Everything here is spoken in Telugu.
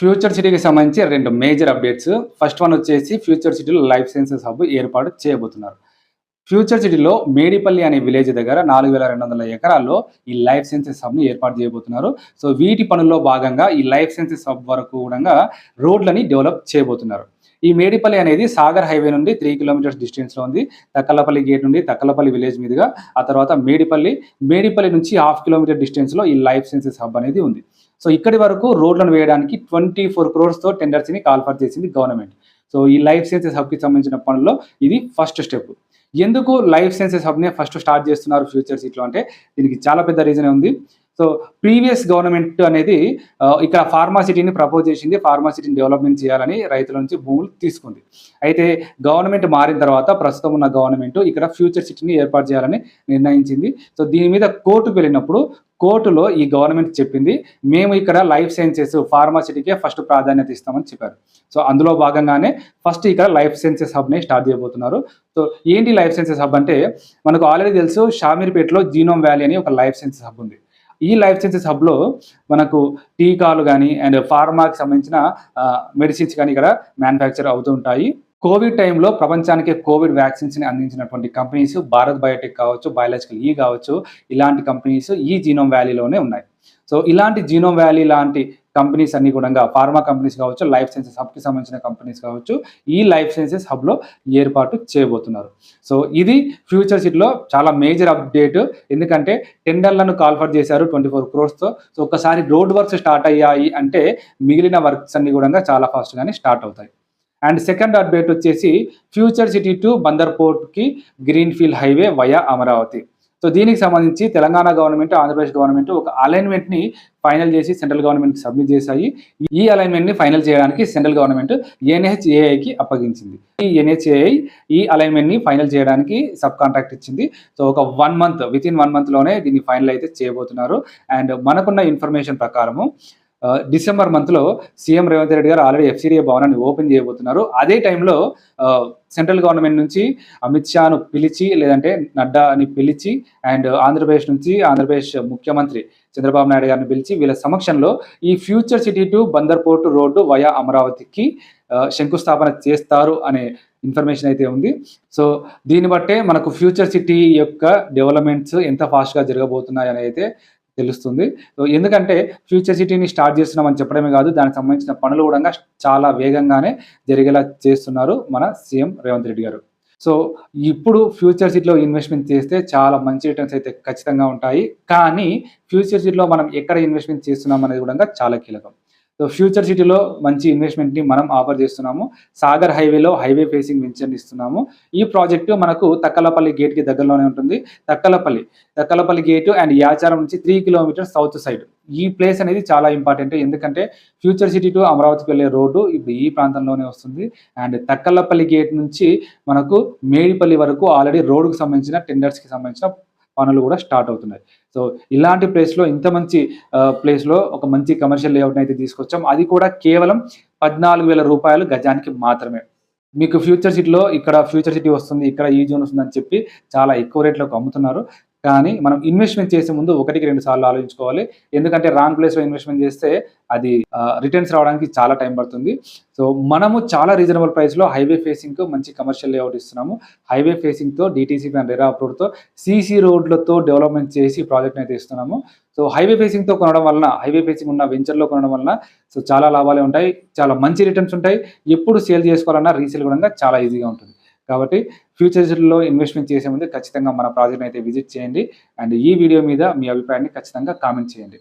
ఫ్యూచర్ సిటీకి సంబంధించి రెండు మేజర్ అప్డేట్స్. ఫస్ట్ వన్ వచ్చేసి ఫ్యూచర్ సిటీలో లైఫ్ సైన్సెస్ హబ్ ఏర్పాటు చేయబోతున్నారు. ఫ్యూచర్ సిటీలో మేడిపల్లి అనే విలేజ్ దగ్గర నాలుగు వేల రెండు వందల ఎకరాల్లో ఈ లైఫ్ సైన్సెస్ హబ్ని ఏర్పాటు చేయబోతున్నారు. సో వీటి పనుల్లో భాగంగా ఈ లైఫ్ సైన్సెస్ హబ్ వరకు కూడా రోడ్లని డెవలప్ చేయబోతున్నారు. ఈ మేడిపల్లి అనేది సాగర్ హైవే నుండి త్రీ కిలోమీటర్స్ డిస్టెన్స్లో ఉంది. తక్కలపల్లి గేట్ నుండి తక్కలపల్లి విలేజ్ మీదుగా ఆ తర్వాత మేడిపల్లి మేడిపల్లి నుంచి హాఫ్ కిలోమీటర్ డిస్టెన్స్లో ఈ లైఫ్ సైన్సెస్ హబ్ అనేది ఉంది. సో ఇక్కడి వరకు రోడ్లను వేయడానికి ట్వంటీ ఫోర్ క్రోర్స్తో టెండర్స్ని కాల్ఫర్ చేసింది గవర్నమెంట్. సో ఈ లైఫ్ సైన్సెస్ హబ్కి సంబంధించిన పనుల్లో ఇది ఫస్ట్ స్టెప్. ఎందుకు లైఫ్ సైన్సెస్ హబ్నే ఫస్ట్ స్టార్ట్ చేస్తున్నారు ఫ్యూచర్ సిటీలో అంటే దీనికి చాలా పెద్ద రీజన్ ఉంది. సో ప్రీవియస్ గవర్నమెంట్ అనేది ఇక్కడ ఫార్మాసిటీని ప్రపోజ్ చేసింది ఫార్మాసిటీని డెవలప్మెంట్ చేయాలని రైతుల నుంచి భూములు తీసుకుంది. అయితే గవర్నమెంట్ మారిన తర్వాత ప్రస్తుతం ఉన్న గవర్నమెంట్ ఇక్కడ ఫ్యూచర్ సిటీని ఏర్పాటు చేయాలని నిర్ణయించింది. సో దీని మీద కోర్టుకు వెళ్ళినప్పుడు కోర్టులో ఈ గవర్నమెంట్ చెప్పింది మేము ఇక్కడ లైఫ్ సైన్సెస్ ఫార్మాసిటీకే ఫస్ట్ ప్రాధాన్యత ఇస్తామని చెప్పారు. సో అందులో భాగంగానే ఫస్ట్ ఇక్కడ లైఫ్ సైన్సెస్ హబ్ని స్టార్ట్ చేయబోతున్నారు. సో ఏంటి లైఫ్ సైన్సెస్ హబ్ అంటే మనకు ఆల్రెడీ తెలుసు షామీర్పేటలో జీనోమ్ వ్యాలీ అని ఒక లైఫ్ సైన్సెస్ హబ్ ఉంది. ఈ లైఫ్ సైన్సెస్ హబ్లో మనకు టీకాలు కానీ అండ్ ఫార్మాకి సంబంధించిన మెడిసిన్స్ కానీ ఇక్కడ మ్యానుఫ్యాక్చర్ అవుతూ ఉంటాయి. కోవిడ్ టైంలో ప్రపంచానికి కోవిడ్ వ్యాక్సిన్స్ని అందించినటువంటి కంపెనీస్ భారత్ బయోటెక్ కావచ్చు బయాలజికల్ ఈ కావచ్చు ఇలాంటి కంపెనీస్ ఈ జీనోమ్ వ్యాలీలోనే ఉన్నాయి. సో ఇలాంటి జీనోమ్ వ్యాలీ లాంటి కంపెనీస్ అన్ని కూడా ఫార్మా కంపెనీస్ కావచ్చు లైఫ్ సైన్సెస్ హబ్కి సంబంధించిన కంపెనీస్ కావచ్చు ఈ లైఫ్ సైన్సెస్ హబ్లో ఏర్పాటు చేయబోతున్నారు. సో ఇది ఫ్యూచర్ సిట్లో చాలా మేజర్ అప్డేట్. ఎందుకంటే టెండర్లను కాల్ఫర్ చేశారు ట్వంటీ ఫోర్ క్రోర్స్తో. సో ఒకసారి రోడ్ వర్క్స్ స్టార్ట్ అయ్యాయి అంటే మిగిలిన వర్క్స్ అన్ని కూడా చాలా ఫాస్ట్గానే స్టార్ట్ అవుతాయి. అండ్ సెకండ్ అప్డేట్ వచ్చేసి future city to బందర్పోర్ట్కి greenfield green field highway via Amaravati. So దీనికి సంబంధించి తెలంగాణ గవర్నమెంట్ ఆంధ్రప్రదేశ్ గవర్నమెంట్ ఒక అలైన్మెంట్ని ఫైనల్ చేసి సెంట్రల్ గవర్నమెంట్కి సబ్మిట్ చేశాయి. ఈ అలైన్మెంట్ని ఫైనల్ చేయడానికి సెంట్రల్ గవర్నమెంట్ ఎన్హెచ్ఏఐకి అప్పగించింది. ఈ ఎన్హెచ్ఏఐ ఈ అలైన్మెంట్ని ఫైనల్ చేయడానికి సబ్ కాంట్రాక్ట్ ఇచ్చింది. సో ఒక one month with in one మంత్లోనే దీన్ని ఫైనల్ అయితే చేయబోతున్నారు. అండ్ మనకున్న ఇన్ఫర్మేషన్ ప్రకారము డిసెంబర్ మంత్లో సీఎం రేవంత్ రెడ్డి గారు ఆల్రెడీ ఎఫ్సిడిఏ భవనాన్ని ఓపెన్ చేయబోతున్నారు. అదే టైంలో ఆ, సెంట్రల్ గవర్నమెంట్ నుంచి అమిత్ షాను పిలిచి లేదంటే నడ్డాని పిలిచి అండ్ ఆంధ్రప్రదేశ్ నుంచి ఆంధ్రప్రదేశ్ ముఖ్యమంత్రి చంద్రబాబు నాయుడు గారిని పిలిచి వీళ్ళ సమక్షంలో ఈ future city to Bandar port road via అమరావతికి శంకుస్థాపన చేస్తారు అనే ఇన్ఫర్మేషన్ అయితే ఉంది. సో దీన్ని బట్టే మనకు ఫ్యూచర్ సిటీ యొక్క డెవలప్మెంట్స్ ఎంత ఫాస్ట్గా జరగబోతున్నాయి అని అయితే తెలుస్తుంది. ఎందుకంటే ఫ్యూచర్ సిటీని స్టార్ట్ చేస్తున్నామని చెప్పడమే కాదు దానికి సంబంధించిన పనులు కూడా చాలా వేగంగానే జరిగేలా చేస్తున్నారు మన సీఎం రేవంత్ రెడ్డి గారు. సో ఇప్పుడు ఫ్యూచర్ సిటీలో ఇన్వెస్ట్మెంట్ చేస్తే చాలా మంచి రిటర్న్స్ అయితే ఖచ్చితంగా ఉంటాయి. కానీ ఫ్యూచర్ సిటీలో మనం ఎక్కడ ఇన్వెస్ట్మెంట్ చేస్తున్నాం అనేది కూడా చాలా కీలకం. సో ఫ్యూచర్ సిటీలో మంచి ఇన్వెస్ట్మెంట్ని మనం ఆఫర్ చేస్తున్నాము. సాగర్ హైవేలో హైవే ఫేసింగ్ వెంచర్ని ఇస్తున్నాము. ఈ ప్రాజెక్టు మనకు తక్కలపల్లి గేట్కి దగ్గరలోనే ఉంటుంది. తక్కలపల్లి తక్కలపల్లి గేటు అండ్ యాచారం నుంచి త్రీ కిలోమీటర్స్ సౌత్ సైడ్ ఈ ప్లేస్ అనేది చాలా ఇంపార్టెంట్ ఎందుకంటే ఫ్యూచర్ సిటీ టు అమరావతికి వెళ్ళే రోడ్డు ఇప్పుడు ఈ ప్రాంతంలోనే వస్తుంది. అండ్ తక్కలపల్లి గేట్ నుంచి మనకు మేడిపల్లి వరకు ఆల్రెడీ రోడ్డుకు సంబంధించిన టెండర్స్కి సంబంధించిన పనులు కూడా స్టార్ట్ అవుతున్నాయి. సో ఇలాంటి ప్లేస్లో ఇంత మంచి ప్లేస్లో ఒక మంచి కమర్షియల్ లేఅవుట్ని అయితే తీసుకొచ్చాం. అది కూడా కేవలం పద్నాలుగు వేల రూపాయలు గజానికి మాత్రమే. మీకు ఫ్యూచర్ సిటీలో ఇక్కడ ఫ్యూచర్ సిటీ వస్తుంది ఇక్కడ ఈ జోన్ వస్తుంది అని చెప్పి చాలా ఎక్కువ రేట్లకు అమ్ముతున్నారు. కానీ మనం ఇన్వెస్ట్మెంట్ చేసే ముందు ఒకటికి రెండు సార్లు ఆలోచించుకోవాలి. ఎందుకంటే రాంగ్ ప్లేస్లో ఇన్వెస్ట్మెంట్ చేస్తే అది రిటర్న్స్ రావడానికి చాలా టైం పడుతుంది. సో మనము చాలా రీజనబుల్ ప్రైస్లో హైవే ఫేసింగ్తో మంచి కమర్షియల్ లేఅవుట్ ఇస్తున్నాము. హైవే ఫేసింగ్తో డిటీసీపీ అండ్ రెరా అప్రూవ్తో సీసీ రోడ్లతో డెవలప్మెంట్ చేసి ప్రాజెక్ట్ అయితే ఇస్తున్నాము. సో హైవే ఫేసింగ్తో కొనడం వలన హైవే ఫేసింగ్ ఉన్న వెంచర్లో కొనడం వలన సో చాలా లాభాలే ఉంటాయి. చాలా మంచి రిటర్న్స్ ఉంటాయి. ఎప్పుడు సేల్ చేసుకోవాలన్నా రీసేల్ కూడా చాలా ఈజీగా ఉంటుంది. కాబట్టి ఫ్యూచర్స్లో ఇన్వెస్ట్మెంట్ చేసే ముందు ఖచ్చితంగా మన ప్రాజెక్ట్ అయితే విజిట్ చేయండి. అండ్ ఈ వీడియో మీద మీ అభిప్రాయాన్ని ఖచ్చితంగా కామెంట్ చేయండి.